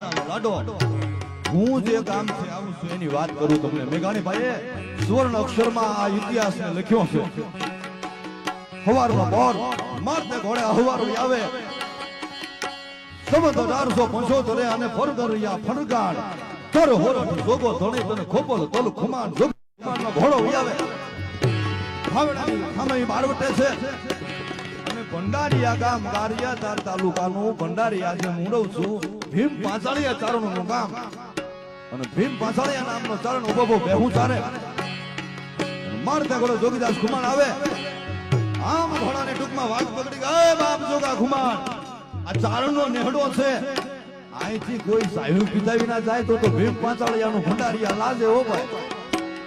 લાડો. હું જે ગામથી આવું છું એની વાત કરું તમને. મેઘાણી ભાઈએ સુવર્ણ અક્ષરમાં આ ઇતિહાસને લખ્યો છે. હવારમાં બોર મારતે ઘોડે હવારો આવે. સમત અઢારસો પંચોતેર અને ફરગરિયા ફરગાણ કર હોરઠ જોગો ધણી તને ખોપલ તલ ખુમાન ઘોડો આવે હાવડાની બારવટે છે. અને ભંડારીયા ગામ ગારિયાદાર તાલુકાનું ભંડારીયા જે હું છું. ભીમ પાંચાળીયા ચારણનું નામ. અને ભીમ પાંચાળીયા નામનો ચારણ ઊભો ઊભો બેહું ચારે મારતા ઘોડો જોગીદાસ ખુમાણ આવે. આમ ઘોડાને ટૂંકમાં વાઘ પકડી ગયા બાપ જોગા ખુમાણ આ ચારણનો નેહડો છે. અહીંથી કોઈ સાહેબ પીતાવી વિના જાય તો તો ભીમ પાંચાળિયાનું આ લાજે હો ભાઈ.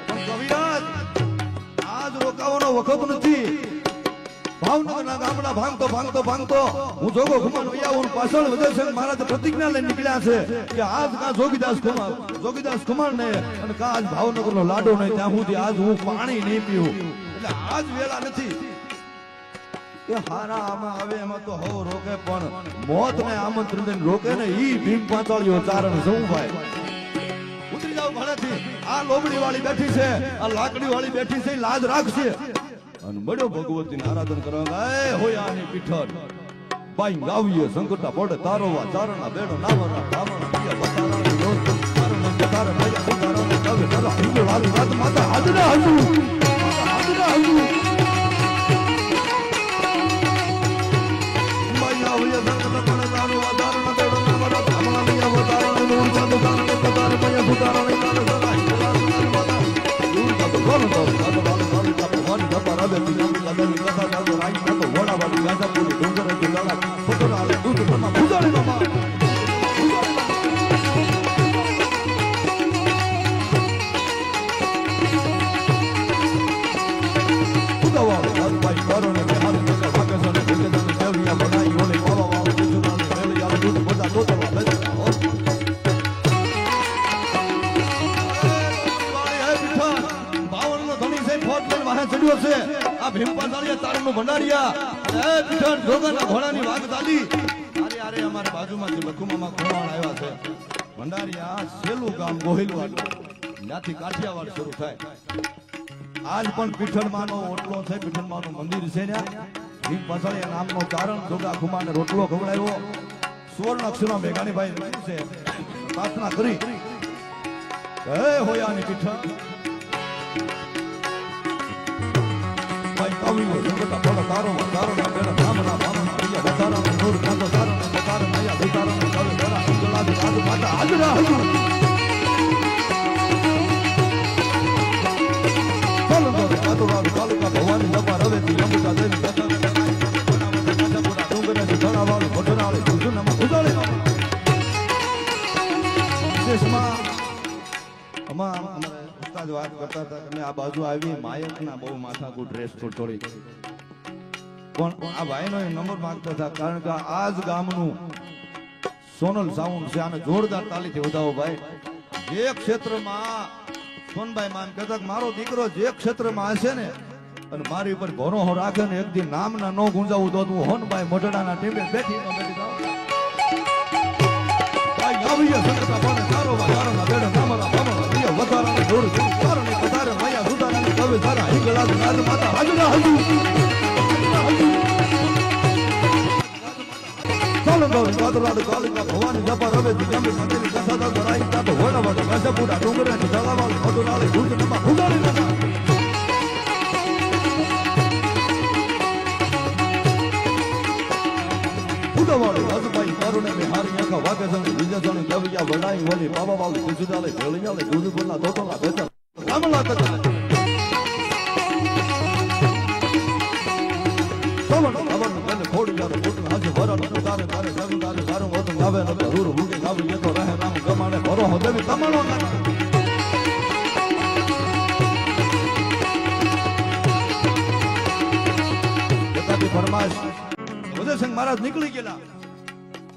પણ કવિરાજ, આજ રોકાવાનો વખત નથી. ભાવનગરના ગામડા ભાંગતો ભાંગતો ભાંગતો. હું જોગો ખુમાન વૈયા હું પાછળ વધે છે મહારાજ પ્રતિજ્ઞા લઈને નીકળ્યા છે કે આજ કા જોગીદાસ કુમાર, જોગીદાસ ખુમાર ને અને કા આજ ભાવનગરનો લાડો નહીં, ત્યાં સુધી આજ હું પાણી નહીં પીવું. એટલે આજ વેલા નથી. કે હારા આમાં આવે, એમાં તો હવ રોકે, પણ મોત ને આમંત્રણ દઈને રોકે ને ઈ ભીમ પાંચાળીઓ ચારણ જવું ભાઈ ઉતરી જાવ ભણેથી આ લોબડી વાળી બેઠી છે, આ લાકડી વાળી બેઠી છે લાજ રાખશે. અને બડો ભગવતીને આરાધન કરવા ગાય હોય આની પીઠર. બાઈ ગાવીએ સંકટા પડે તારોવા ચારણા બેડો નાવરા બ્રાહ્મણ પ્રિય બતારા રોજ તારણ બતારા ભૈયા બતારા કવે તારા હિંદ વાળી વાત માતા હાજરા હાજુ હાજરા હાજુ બાઈ ગાવીએ સંકટા પડે તારોવા ચારણા બેડો નાવરા બ્રાહ્મણ પ્રિય બતારા તારણ બતારા ભૈયા બતારા ને કવે તારા બાવનનો આ તારનું ભંડારિયા. એ પીઠણ જોગરના ઘોડાની વાગ ચાલી અરે અરે, અમારે બાજુમાંથી લખુમામાં ખોવાણ આવ્યા છે. ભંડારિયા, સેલું ગામ ગોહિલવાડ. ત્યાંથી કાઠિયાવાડ શરૂ થાય. આજ પણ પીઠણમાંનો ઓટલો છે, પીઠણમાંનું મંદિર છે ત્યાં ભીમપાસાળીયા નામનો ચારણ જોગા ખુમાને રોટલો ખવડાવ્યો. સુવર્ણ મેઘાણીભાઈ છે. પ્રાર્થના કરી. હે, હોયાની પીઠણ. આવી હોય જગતા ભળ તારો તારો ના પેડા ધામના ભામના બીજા વધારા નૂર કાતો તારો તારો નયા ભીતારો તારો તારા સુગલા દે સાધુ માતા આજરા હજુર ભલ ભલ આદુરા કાલકા ભવાની નપા રવેતી અંબિકા દેવી કથા દેશમાં અમારા ઉસ્તાદ વાત કરતા હતા કે આ બાજુ આવી માયકના બહુ માથાકૂટ ડ્રેસ છોડી પણ આ ભાઈનો એ નંબર માંગતા હતા, કારણ કે આ જ ગામનું સોનલ સાઉન્ડ છે, આને જોરદાર તાલીથી વધાવો ભાઈ. જે ક્ષેત્રમાં, સોનભાઈ માન કહેતા મારો દીકરો જે ક્ષેત્રમાં હશે ને, અને મારી ઉપર ભરોસો રાખે ને, એક દી નામ ના ગુંજાવું તો હું હોનભાઈ મોઢડાના ટીમે બેઠી બેઠી જાઉં. ભાઈ જોર તારને વધારે મયા સુધારાને કવે તારા હિંગળા નાદ માતા હાજરા હજુ. ચાલો તો ગાદરાડ કાલિકા ભવાની જપા રવે ગમે મંદિર કથા તો ધરાઈ તા તો વડા વડા ગજપુરા, ડુંગરે ની જલાવાળ ખોટુલાળે ગુજ નમા ઉગાડી નમા ઉદવાળી ભરણ તારે તારે તારે તારું વતન, ગાવે ન રૂર મુગે ગાવી, એ તો રહે રામ ગમાણે ભરો હો કમાણો મહારાજ નીકળી ગયેલા.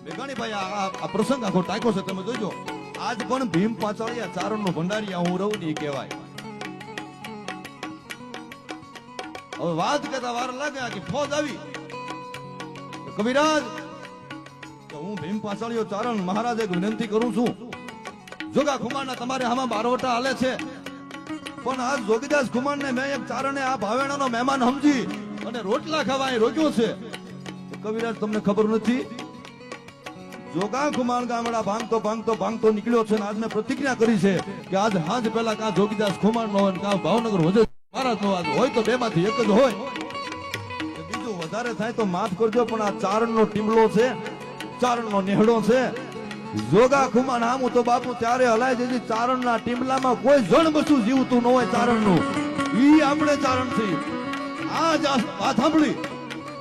મેઘાણી ભાઈ, આ- પ્રસંગ આખો ટાંકો છે, તમે જોજો. આજ પણ ભીમ પાછળિયા ચારણ નો ભંડારિયા હું રહું ને કહેવાય. હવે વાત કરતા વાર લાગે કે ફોજ આવી. કવિરાજ હું ભીમ પાછળિયો ચારણ મહારાજ એક વિનંતી કરું છું. જોગા ખુમારના તમારે આમાં બારવટા હાલે છે. પણ આ જોગીદાસ કુમારને મેં એક ચારણે આ ભાવેણાનો મહેમાન સમજી અને રોટલા ખાવા રોક્યો છે. કવિરાજ, તમને ખબર નથી? જોગા કુમાર ગામડા ભાંગતો ભાંગતો ભાંગતો નીકળ્યો છે આજ મેં પ્રતિજ્ઞા કરી છે કે આજ હાજ પહેલા કા જોગીદાસ કુમાર નો ને ભાવનગર વજે મહારાજ નો હોય તો બે માંથી એક જ હોય. બીજું વધારે થાય તો માફ કરજો, પણ આ ચારણ નો ટીમલો છે ચારણ નો નેહડો છે. જોગા ખુમાન આમું તો બાપુ ત્યારે હલાય જેથી ચારણ ના ટીમલામાં કોઈ જણ બસું જીવતું ન હોય ચારણનું ઈ આપણે ચારણથી આ સાંભળી.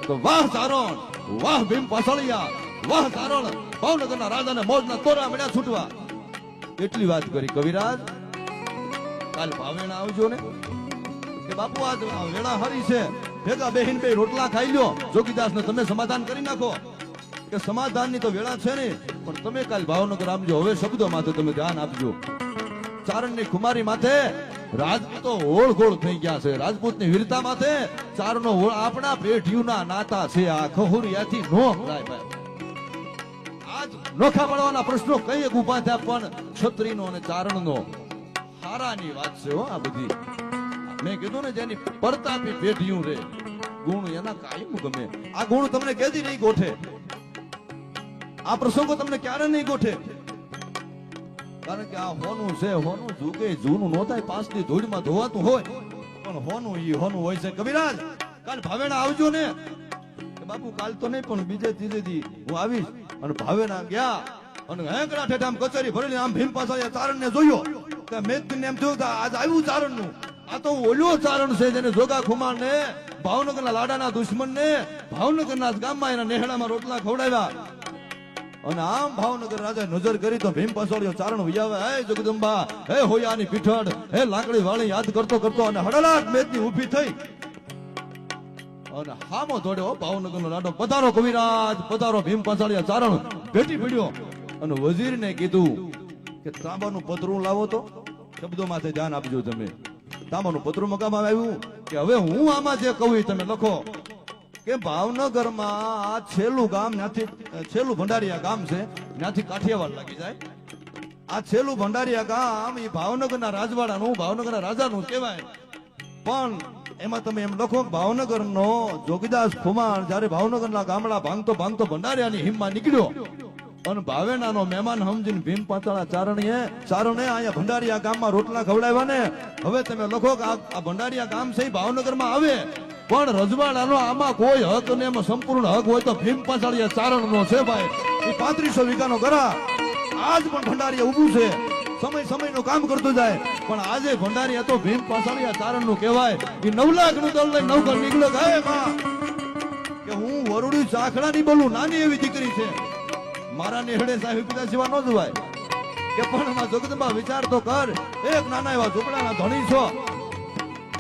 તો વાહ ચારણ. વાહ ભીમ પાસળિયા, વાહ ચારણ ભાવનગરના રાજાને મોજના તોરા મળ્યા છૂટવા. એટલી વાત કરી કવિરાજ. કાલ ભાવેણા આવજો ને? કે બાપુ, આજ વેળા હરી છે. ભેગા બેહીન બે રોટલા ખાઈ લ્યો. જોગીદાસ ને તમે સમાધાન કરી નાખો. કે સમાધાનની તો વેળા છે ને, પણ તમે કાલ ભાવનગર આપજો હવે શબ્દો માથે તમે ધ્યાન આપજો. ચારણની કુમારી માથે રાજપૂતો ઓળઘોળ થઈ ગયા છે. રાજપૂતની વીરતા માથે ચારનો આપણા પેઢીઓના નાતા છે. આ ખહુરિયાથી નો હમરાય ભાઈ. આજ નોખા પડવાના પ્રશ્નો કઈ એક ઊભા થયા, પણ ક્ષત્રિયનો અને ચારણનો હારાની વાત છે હો આ બધી. મેં કીધું ને જેની પરતાપી પેઢીયું રે, ગુણ એના કાયમ ગમે. આ ગુણ તમને કેદી નહીં ગોઠે. આ પ્રસંગો તમને ક્યારે નહીં ગોઠે. કારણ કે આ હોનું છે, હોનું કે જૂનું નો થાય પાંચની ધૂળમાં ધોવાતું હોય. પણ હોનું ઈ હોનું હોય છે. કવિરાજ કાલ ભાવેણા આવજો ને. કે બાપુ, કાલ તો નહીં, પણ બીજે ત્રીજે દી હું આવીશ. અને ભાવેણા ગયા. અને હેંકડા ઠેઠ આમ કચેરી ભરેલી આમ ભીમ પાછા ચારણ ને જોયો. કે મેં એમ થયું કે આજ આવ્યું ચારણનું આ તો ઓલો ચારણ છે જેને જોગા ખુમાર ને ભાવનગરના લાડાના દુશ્મન ને ભાવનગરના ગામમાં એના નેહડામાં રોટલા ખવડાવ્યા. અને આમ ભાવનગર રાજા નજર કરી તો ભીમ પાછળિયો ચારણ વિયાવે. હે જગદંબા, હે હોયાની પીઠડ હે લાકડી વાળી યાદ કરતો કરતો અને હડલાટ મેદની ઊભી થઈ. અને હામો દોડ્યો ભાવનગર નો લાડો. પધારો કવિરાજ, પધારો ભીમ પસાળિયા ચારણ. ભેટી પડ્યો. અને વજીરને કીધું કે, તાંબાનું પતરું લાવો તો શબ્દો માથે ધ્યાન આપજો તમે. તાંબાનું પતરું મકામાં આવ્યું કે હવે હું આમાં જે કહું તમે લખો. કે ભાવનગરમાં આ છેલ્લું ગામ ત્યાંથી છેલ્લું ભંડારીયા ગામ છે, ત્યાંથી કાઠિયાવાડ લાગી જાય. આ છેલ્લું ભંડારીયા ગામ એ ભાવનગરના રાજવાડાનું, ભાવનગરના રાજાનું કહેવાય. પણ એમાં તમે એમ લખો ભાવનગરનો જોગીદાસ ખુમાર જ્યારે ભાવનગરના ગામડા ભાંગતો ભાંગતો ભંડારિયાની હિમમાં નીકળ્યો. અને ભાવેનાનો મહેમાન સમજીને ભીમ પાતાળા ચારણીએ, ચારણે અહીંયા ભંડારીયા ગામમાં રોટલા ખવડાવ્યા ને. હવે તમે લખો કે આ ભંડારીયા ગામ છે ભાવનગરમાં આવે. પણ રજવાડાનો આમાં કોઈ હક ને એમાં સંપૂર્ણ હક હોય તો ભીમ પાછળિયા ચારણનો છે ભાઈ. એ પાંત્રીસો વીઘાનો ગરા આજ પણ ભંડારીયા ઊભું છે. સમય સમયનું કામ કરતું જાય. પણ આજે ભંડારીયા તો ભીમ પાછળિયા ચારણનું કહેવાય. એ નવલાખનું દળ લઈ નવકર નીકળ્યો ગાય કે હું વરુડી ચાખડા ની બોલું નાની એવી દીકરી છે. મારા નેહડે સાહેબ પિતા સિવા ન જવાય. કે પણ એમાં જગદંબા વિચાર તો કર. એક નાના એવા ઝૂંપડાના ધણી છો.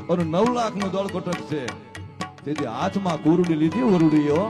અને નવ લાખનું દળ કોટક છે. તેથી હાથમાં કુરડી લીધી વરુડીઓ